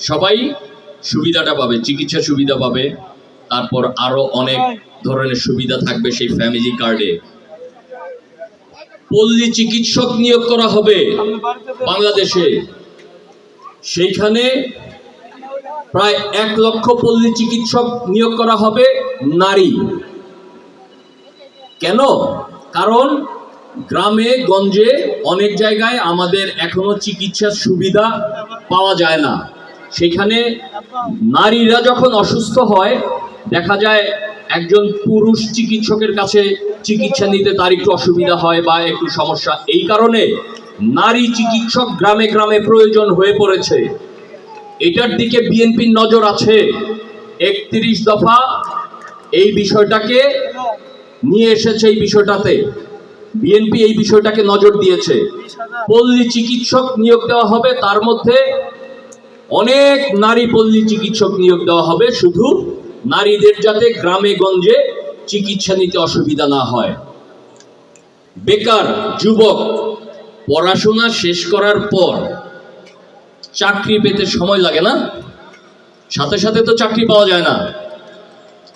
সবাই সুবিধাটা পাবে, চিকিৎসা সুবিধা পাবে। তারপর আরও অনেক ধরনের সুবিধা থাকবে সেই ফ্যামিলি কার্ডে পল্লী চিকিৎসক নিয়োগ করা হবে বাংলাদেশে। সেইখানে প্রায় এক লক্ষ পল্লী চিকিৎসক নিয়োগ করা হবে নারী। কেন? কারণ গ্রামে, গঞ্জে অনেক জায়গায় আমাদের এখনও চিকিৎসার সুবিধা পাওয়া যায় না। সেখানে নারীরা যখন অসুস্থ হয়, দেখা যায় একজন পুরুষ চিকিৎসকের কাছে চিকিৎসা নিতে তার একটু অসুবিধা হয় বা একটু সমস্যা। এই কারণে নারী চিকিৎসক গ্রামে গ্রামে প্রয়োজন হয়ে পড়েছে। এটার দিকে বিএনপির নজর আছে। একত্রিশ দফা এই বিষয়টাকে নিয়ে এসেছে এই বিষয়টাতে। বিএনপি এই বিষয়টাকে নজর দিয়েছে। পল্লী চিকিৎসক নিয়োগ দেওয়া হবে, তার মধ্যে অনেক নারী পল্লী চিকিৎসক নিয়োগ দেওয়া হবে, শুধু নারীদের যাতে গ্রামে গঞ্জে চিকিৎসা নিতে অসুবিধা না হয়। বেকার যুবক, পড়াশোনা শেষ করার পর চাকরি পেতে সময় লাগে না? সাথে সাথে তো চাকরি পাওয়া যায় না।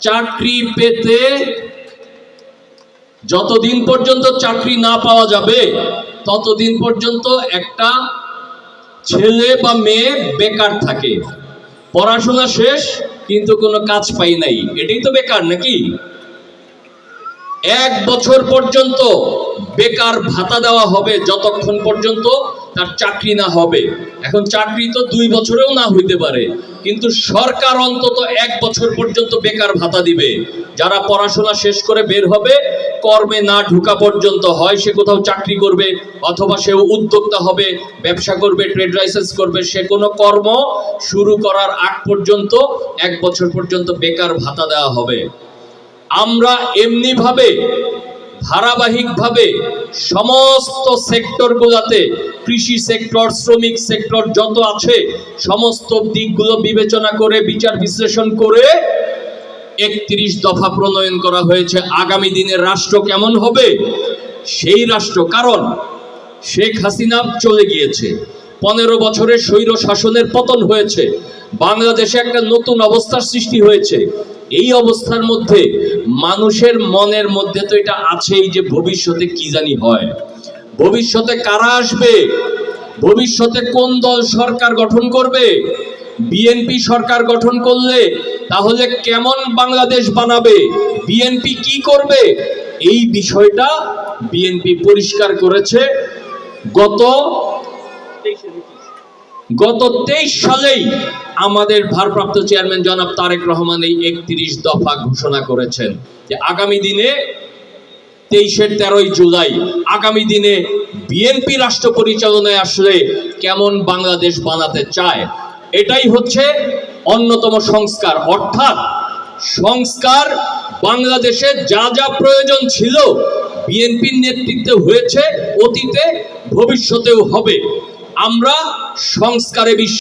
চাকরি পেতে যতদিন পর্যন্ত চাকরি না পাওয়া যাবে, ততদিন পর্যন্ত একটা ছেলে বা মেয়ে বেকার থাকে। পড়াশোনা শেষ, কিন্তু কোনো কাজ পাই নাই। এটাই তো বেকার নাকি? এক বছর পর্যন্ত বেকার ভাতা দেওয়া হবে, যতক্ষণ পর্যন্ত তার চাকরি না হবে। এখন চাকরি তো দুই বছরেও না হইতে পারে, কিন্তু সরকার অন্তত এক বছর পর্যন্ত বেকার ভাতা দিবে। যারা পড়াশোনা শেষ করে বের হবে, কর্মে না ঢুকা পর্যন্ত হয়, সে কোথাও চাকরি করবে, অথবা সে উদ্যোক্তা হবে, ব্যবসা করবে, ট্রেড লাইসেন্স করবে, সে কোনো কর্ম শুরু করার আগ পর্যন্ত এক বছর পর্যন্ত বেকার ভাতা দেওয়া হবে। আমরা এমনিভাবে, ধারাবাহিকভাবে সমস্ত সেক্টরগুলোতে কৃষি সেক্টর, শ্রমিক সেক্টর যত আছে, সমস্ত দিকগুলো বিবেচনা করে, বিচার বিশ্লেষণ করে একত্রিশ দফা প্রণয়ন করা হয়েছে। আগামী দিনের রাষ্ট্র কেমন হবে? সেই রাষ্ট্র, কারণ শেখ হাসিনা চলে গিয়েছে। পনেরো বছরের স্বৈর শাসনের পতন হয়েছে। বাংলাদেশে একটা নতুন অবস্থার সৃষ্টি হয়েছে। এই অবস্থার মধ্যে মানুষের মনের মধ্যে তো এটা আছেই যে ভবিষ্যতে কি জানি হয়। ভবিষ্যতে কারা আসবে? ভবিষ্যতে কোন দল সরকার গঠন করবে? বিএনপি সরকার গঠন করলে তাহলে কেমন বাংলাদেশ বানাবে? বিএনপি কি করবে? এই বিষয়টা বিএনপি পরিষ্কার করেছে গত গত তেইশ সালেই আমাদের ভারপ্রাপ্ত চেয়ারম্যান জনাব তারেক রহমান এই একত্রিশ দফা ঘোষণা করেছেন যে আগামী দিনে তেইশের তেরোই জুলাই, আগামী দিনে বিএনপি রাষ্ট্র পরিচালনায় আসলে কেমন বাংলাদেশ বানাতে চায়, এটাই হচ্ছে অন্যতম সংস্কার। অর্থাৎ সংস্কার বাংলাদেশে যা যা প্রয়োজন ছিল বিএনপির নেতৃত্বে হয়েছে, অতীতে ভবিষ্যতেও হবে। আমরা সংস্কারে বিশ্বাস।